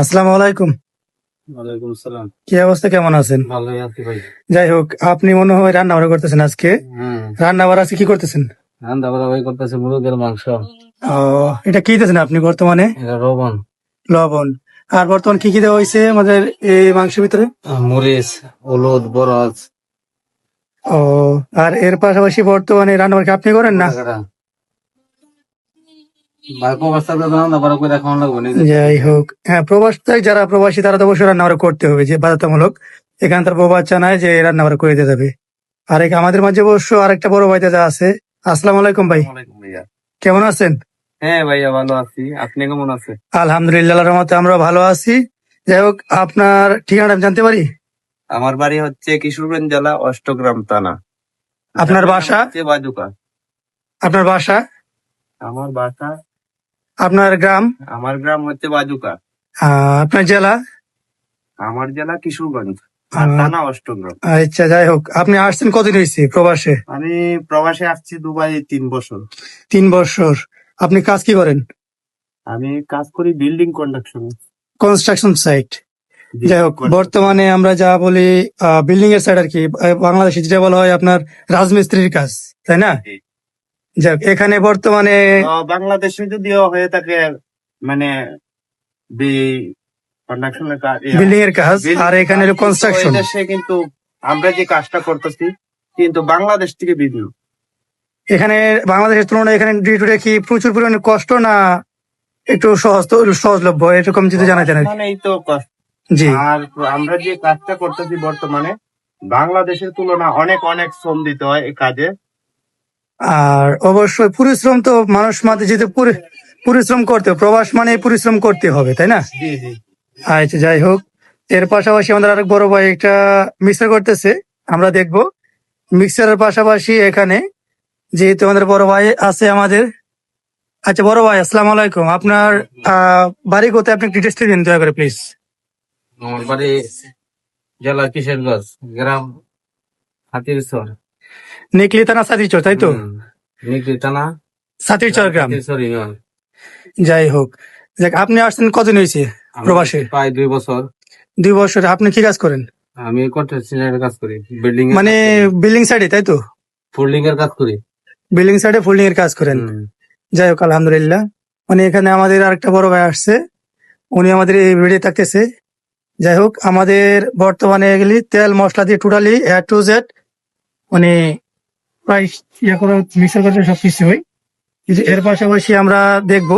আসসালামু আলাইকুম। ওয়ালাইকুম আসসালাম। কি অবস্থা কেমন আছেন? ভালোই আছি ভাই। যাই হোক আপনি মনে হয় রান্না বাড়া করতেছেন আজকে? হ্যাঁ। রান্না বাড়া আজকে কি করতেছেন? রান্না বাড়া ভাই করতেছে মুরগের মাংস। ও এটা কি দিতেছেন আপনি বর্তমানে? রবন লবণ। আর বর্তমান কি কি দেওয়া হয়েছে আমাদের এই মাংসের ভিতরে? মরিচ হলুদ বরজ। ও আর এর পাশাপাশি বর্তমানে রান্না আপনি করেন না? যাই হোক হ্যাঁ প্রবাস যারা প্রবাসী তারা তো অবশ্যই রান্না করতে হবে যে বাধ্যতামূলক। এখান তার বউ বাচ্চা নাই যে রান্না করে দিতে যাবে। আর এক আমাদের মাঝে অবশ্য আরেকটা বড় ভাই দাদা আছে। আসসালামু আলাইকুম ভাই। ভাইয়া। কেমন আছেন? হ্যাঁ ভাইয়া ভালো আছি। আপনি কেমন আছে আলহামদুলিল্লাহ আল্লাহর রহমতে আমরা ভালো আছি। যাই হোক আপনার ঠিকানাটা আমি জানতে পারি? আমার বাড়ি হচ্ছে কিশোরগঞ্জ জেলা অষ্টগ্রাম থানা। আপনার বাসা? বাজুকা। আপনার বাসা? আমার বাসা আপনার গ্রাম? আমার গ্রাম হচ্ছে বাজুকা। আপনার জেলা? আমার জেলা কিশোরগঞ্জ আর থানা অষ্টগ্রাম। আচ্ছা যাই হোক আপনি আসছেন কদিন হয়েছে প্রবাসে? আমি প্রবাসে আসছি দুবাই তিন বছর। তিন বছর। আপনি কাজ কি করেন? আমি কাজ করি বিল্ডিং কন্ডাকশন কনস্ট্রাকশন সাইট। যাই হোক বর্তমানে আমরা যা বলি বিল্ডিং এর সাইড আর কি। বাংলাদেশে যেটা বলা হয় আপনার রাজমিস্ত্রির কাজ তাই না? হোক, এখানে বর্তমানে বাংলাদেশে যদিও হয়ে থাকে মানে কাজ বিল্ডিং এর কাজ আর এখানে কনস্ট্রাকশন দেশে কিন্তু আমরা যে কাজটা করতেছি কিন্তু বাংলাদেশ থেকে ভিন্ন এখানে বাংলাদেশের তুলনায় এখানে ডে কি প্রচুর পরিমাণে কষ্ট না একটু সহজ সহজলভ্য? এরকম যদি জানা যায়। মানে এই তো কষ্ট। জি। আর আমরা যে কাজটা করতেছি বর্তমানে বাংলাদেশের তুলনা অনেক অনেক শ্রম দিতে হয় এই কাজে। আর অবশ্যই পরিশ্রম তো মানুষ মাঝে যেতে পরিশ্রম করতে হবে। প্রবাস মানে পরিশ্রম করতে হবে তাই না? আচ্ছা যাই হোক। এর পাশাপাশি আমাদের আরেক বড় ভাই একটা মিক্সার করতেছে। আমরা দেখব। মিক্সারের পাশাপাশি এখানে যেহেতু আমাদের বড় ভাই আছে আমাদের। আচ্ছা বড় ভাই আসসালাম আলাইকুম। আপনার আহ, বাড়ি কোথায়? আপনি ডিটেলস দিন দয়া করে প্লিজ আমার বাড়ি জেলা কিশোরগঞ্জ গ্রাম হাতির সর নিকলি থানা সাতিরচর তাই তো? নিকলি টানা সাতিরচর গ্রাম। যাই হোক দেখ আপনি আসছেন কদিন হয়েছে প্রবাসে? প্রায় দুই বছর। দুই বছর আপনি কি কাজ করেন? আমি কন্ট্রাকশনের কাজ করি বিল্ডিং মানে বিল্ডিং সাইডে তাই তো? ফোল্ডিং এর কাজ করি। বিল্ডিং সাইডে ফোল্ডিং এর কাজ করেন। যাই হোক আলহামদুলিল্লাহ। মানে এখানে আমাদের আরেকটা বড় ভাই আসছে। উনি আমাদের এই ভিডিও থাকতেছে। যাই হোক আমাদের বর্তমানে এগুলি তেল মশলা দিয়ে টোটালি এ টু জেড মানে প্রায় ইয়ে করে মিক্সার করে সবকিছু হয় কিন্তু এর পাশাপাশি আমরা দেখব,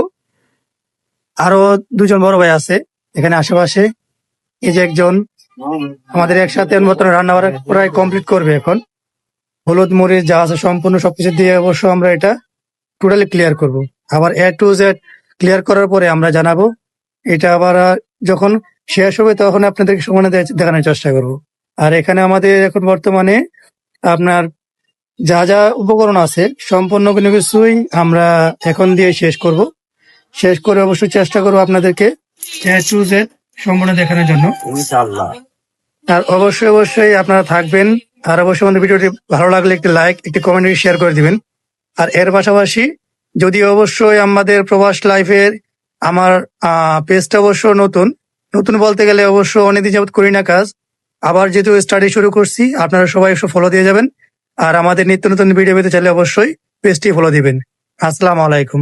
আরও দুজন বড় ভাই আছে, এখানে আশেপাশে। এই যে একজন, আমাদের একসাথে মতন রান্না বান্না প্রায় কমপ্লিট করবে এখন। হলুদ, মরিচ যা আছে সম্পূর্ণ সবকিছু দিয়ে অবশ্য আমরা এটা টোটালি ক্লিয়ার করব। আবার এ টু জেড ক্লিয়ার করার পরে আমরা জানাব, এটা আবার যখন শেষ হবে তখন আপনাদেরকে সমানে দেখানোর চেষ্টা করব। আর এখানে আমাদের এখন বর্তমানে আপনার যা যা উপকরণ আছে সম্পূর্ণ কোনো কিছুই আমরা এখন দিয়ে শেষ করব। শেষ করে অবশ্যই চেষ্টা করব আপনাদেরকে সম্পূর্ণ দেখানোর জন্য। আর অবশ্যই অবশ্যই আপনারা থাকবেন। আর অবশ্যই আমাদের ভিডিওটি ভালো লাগলে একটি লাইক একটি কমেন্ট শেয়ার করে দিবেন। আর এর পাশাপাশি যদি অবশ্যই আমাদের প্রবাস লাইফের আমার পেজটা অবশ্য নতুন নতুন বলতে গেলে অবশ্য অনেকদিন যাবত করি না কাজ আবার যেহেতু স্টাডি শুরু করছি, আপনারা সবাই একটু ফলো দিয়ে যাবেন। আর আমাদের নিত্য নতুন ভিডিও পেতে চাইলে অবশ্যই পেজটি ফলো দিবেন। আসসালামু আলাইকুম।